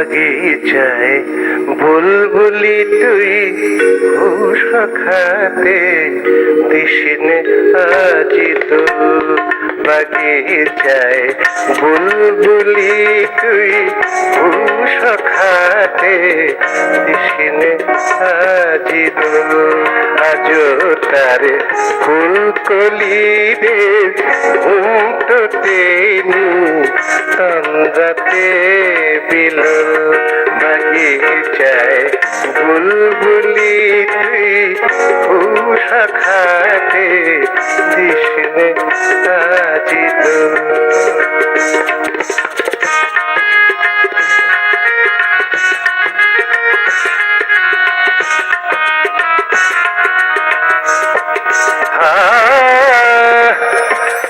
বাগিচায় বুলবুলি তুই খাতে দিশনে আজি তো বাগিচায় বুলবুলি তুই খাতে দিশনে আজি তো। আজ তার ফুল কলি রে উঠতে তন্দ্রাতে বিল বাগিচায় বুলবুলি তুই ಖಾತೆ খাতে দিশনে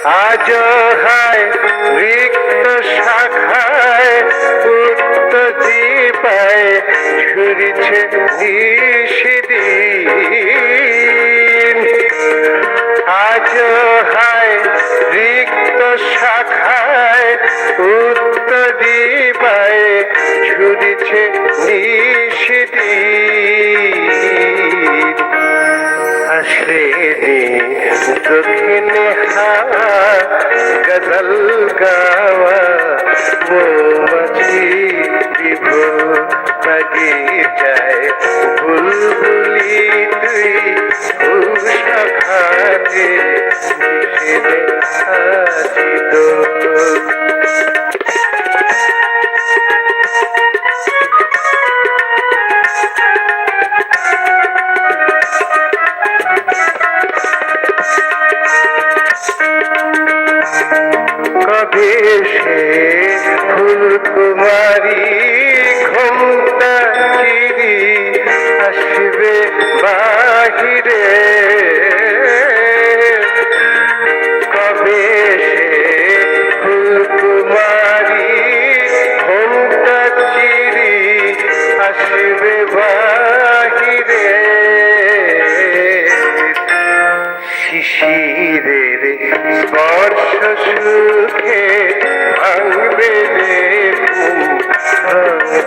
আজ হায় রিক্ত শাখায় উত্ত দীপায় ঝুরিছে নিষিদিন আজ হায় রিক্ত শাখায় উত্ত দীপায় ঝুরিছে নিষিদিন আসলে দক্ষিণে गज़ल गावा वो मछली की बुलबुली खाते दो। María.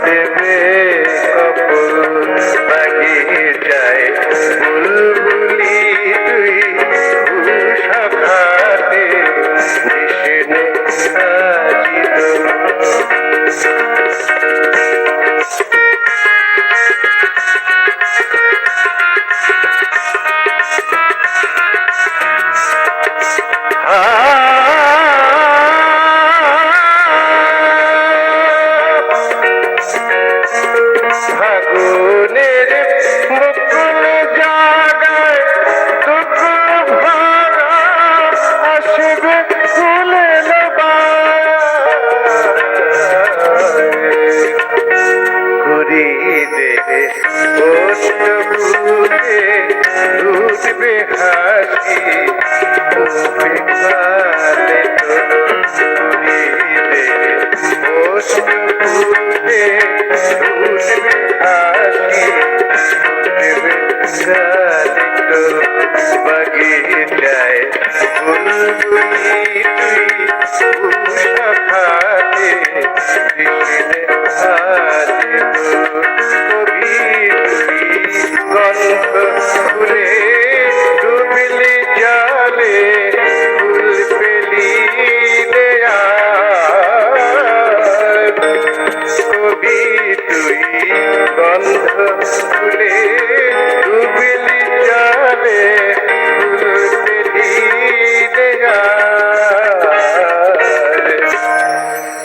দেবে। দেবে ওষুধে লুটবে হাসি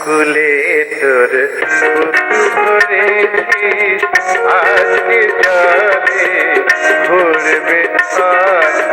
কুলে তোর ভরেছিস আজকে জলে ভরবে আজকে